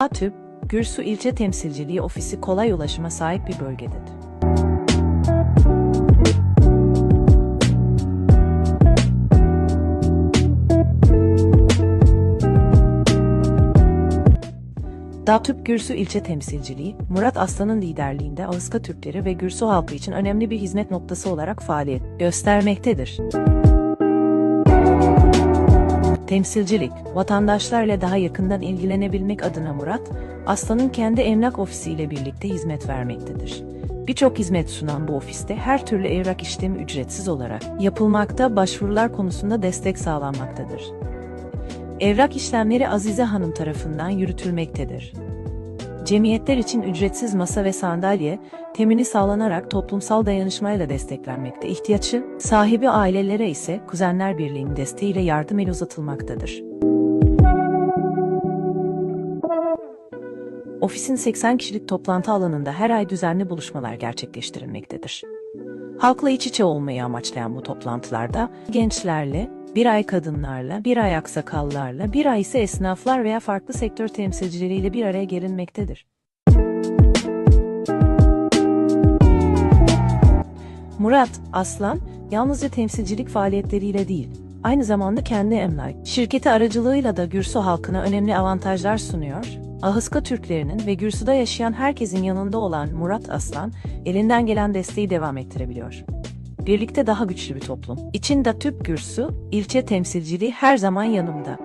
Atüp, Gürsu İlçe Temsilciliği Ofisi kolay ulaşıma sahip bir bölgedir. Datüp Gürsü İlçe Temsilciliği, Murat Aslan'ın liderliğinde Ağızka Türkleri ve Gürsü halkı için önemli bir hizmet noktası olarak faaliyet göstermektedir. Temsilcilik, vatandaşlarla daha yakından ilgilenebilmek adına Murat, Aslan'ın kendi emlak ofisiyle birlikte hizmet vermektedir. Birçok hizmet sunan bu ofiste her türlü evrak işlemi ücretsiz olarak yapılmakta, başvurular konusunda destek sağlanmaktadır. Evrak işlemleri Azize Hanım tarafından yürütülmektedir. Cemiyetler için ücretsiz masa ve sandalye, temini sağlanarak toplumsal dayanışmayla desteklenmekte. İhtiyaçı sahibi ailelere ise Kuzenler Birliği'nin desteğiyle yardım eli uzatılmaktadır. Ofisin 80 kişilik toplantı alanında her ay düzenli buluşmalar gerçekleştirilmektedir. Halkla iç içe olmayı amaçlayan bu toplantılarda gençlerle, bir ay kadınlarla, bir ay aksakallarla, bir ay ise esnaflar veya farklı sektör temsilcileriyle bir araya gelinmektedir. Murat Aslan, yalnızca temsilcilik faaliyetleriyle değil, aynı zamanda kendi emlak şirketi aracılığıyla da Gürsü halkına önemli avantajlar sunuyor. Ahıska Türklerinin ve Gürsü'de yaşayan herkesin yanında olan Murat Aslan, elinden gelen desteği devam ettirebiliyor. Birlikte daha güçlü bir toplum. İçinde tüp Gürsü, ilçe temsilciliği her zaman yanımda.